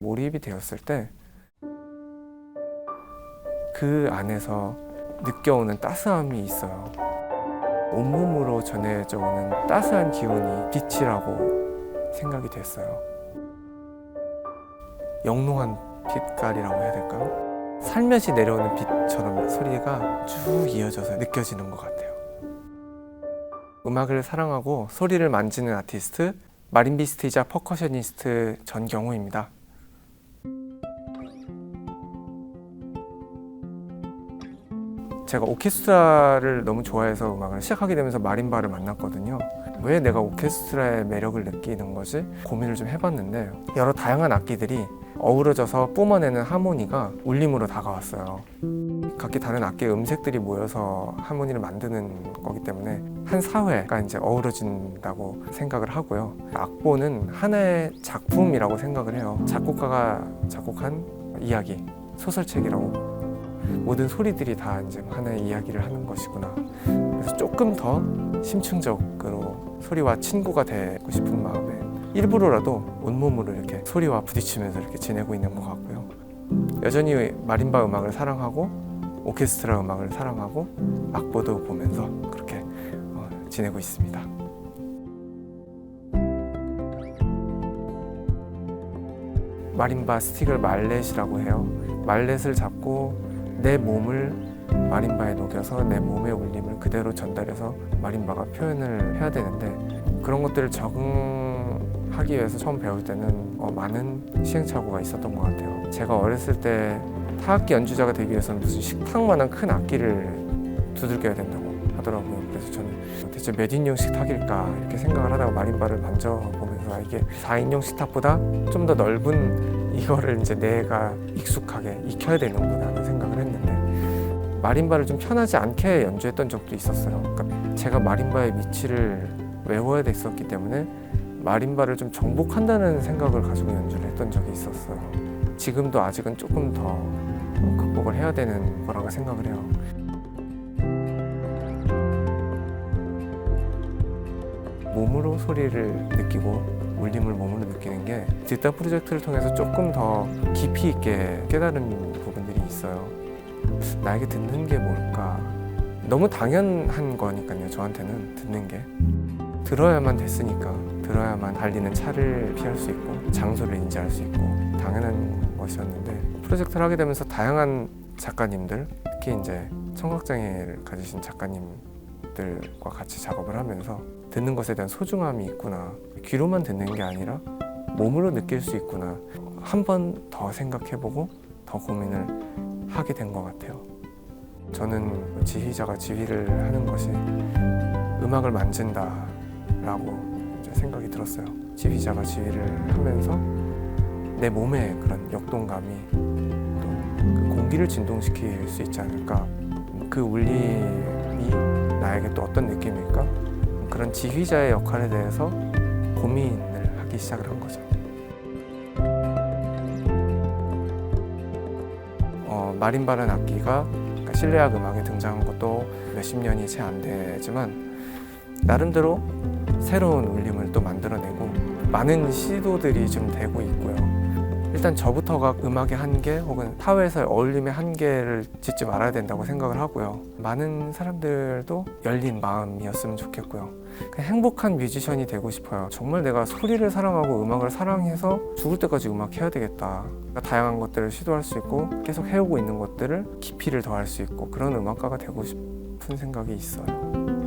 몰입이 되었을 때 그 안에서 느껴오는 따스함이 있어요. 온몸으로 전해져 오는 따스한 기운이 빛이라고 생각이 됐어요. 영롱한 빛깔이라고 해야 될까요? 살며시 내려오는 빛처럼 소리가 쭉 이어져서 느껴지는 것 같아요. 음악을 사랑하고 소리를 만지는 아티스트 마린비스트이자 퍼커셔니스트 전경호입니다. 제가 오케스트라를 너무 좋아해서 음악을 시작하게 되면서 마린바를 만났거든요. 왜 내가 오케스트라의 매력을 느끼는 거지? 고민을 좀 해봤는데 여러 다양한 악기들이 어우러져서 뿜어내는 하모니가 울림으로 다가왔어요. 각기 다른 악기의 음색들이 모여서 하모니를 만드는 거기 때문에 한 사회가 이제 어우러진다고 생각을 하고요. 악보는 하나의 작품이라고 생각을 해요. 작곡가가 작곡한 이야기, 소설책이라고 모든 소리들이 다 이제 하나의 이야기를 하는 것이구나. 그래서 조금 더 심층적으로 소리와 친구가 되고 싶은 마음에 일부러라도 온몸으로 이렇게 소리와 부딪히면서 이렇게 지내고 있는 것 같고요. 여전히 마림바 음악을 사랑하고 오케스트라 음악을 사랑하고 악보도 보면서 그렇게 어, 지내고 있습니다. 마림바 스틱을 말렛이라고 해요. 말렛을 잡고 내 몸을 마림바에 녹여서 내 몸의 울림을 그대로 전달해서 마림바가 표현을 해야 되는데 그런 것들을 적응하기 위해서 처음 배울 때는 어, 많은 시행착오가 있었던 것 같아요. 제가 어렸을 때 타악기 연주자가 되기 위해서는 무슨 식탁만한 큰 악기를 두들겨야 된다고 하더라고요. 그래서 저는 대체 몇 인용 식탁일까 이렇게 생각을 하다가 마림바를 만져보면서 아, 이게 4인용 식탁보다 좀 더 넓은 이거를 이제 내가 익숙하게 익혀야 되는구나 하는 생각을 했는데 마림바를 좀 편하지 않게 연주했던 적도 있었어요. 그러니까 제가 마림바의 위치를 외워야 됐었기 때문에 마림바를 좀 정복한다는 생각을 가지고 연주를 했던 적이 있었어요. 지금도 아직은 조금 더 어, 극복을 해야 되는 거라고 생각을 해요. 몸으로 소리를 느끼고 울림을 몸으로 느끼는 게 듣다 프로젝트를 통해서 조금 더 깊이 있게 깨달은 부분들이 있어요. 나에게 듣는 게 뭘까? 너무 당연한 거니까요. 저한테는 듣는 게 들어야만 됐으니까 들어야만 달리는 차를 피할 수 있고 장소를 인지할 수 있고 당연한 것이었는데 프로젝트를 하게 되면서 다양한 작가님들 특히 이제 청각장애를 가지신 작가님들과 같이 작업을 하면서 듣는 것에 대한 소중함이 있구나 귀로만 듣는 게 아니라 몸으로 느낄 수 있구나 한 번 더 생각해보고 더 고민을 하게 된 것 같아요. 저는 지휘자가 지휘를 하는 것이 음악을 만진다라고 생각이 들었어요. 지휘자가 지휘를 하면서 내 몸의 그런 역동감이 또그 공기를 진동시킬 수 있지 않을까. 그 울림이 나에게 또 어떤 느낌일까? 그런 지휘자의 역할에 대해서 고민을 하기 시작을 한 거죠. 어, 마림바라는 악기가 그러니까 실내악 음악에 등장한 것도 몇십 년이 채 안 되지만 나름대로 새로운 울림을 또 만들어내고 많은 시도들이 좀 되고 있고요. 일단 저부터가 음악의 한계 혹은 사회에서의 어울림의 한계를 짓지 말아야 된다고 생각을 하고요. 많은 사람들도 열린 마음이었으면 좋겠고요. 행복한 뮤지션이 되고 싶어요. 정말 내가 소리를 사랑하고 음악을 사랑해서 죽을 때까지 음악 해야 되겠다. 다양한 것들을 시도할 수 있고 계속 해오고 있는 것들을 깊이를 더할 수 있고 그런 음악가가 되고 싶은 생각이 있어요.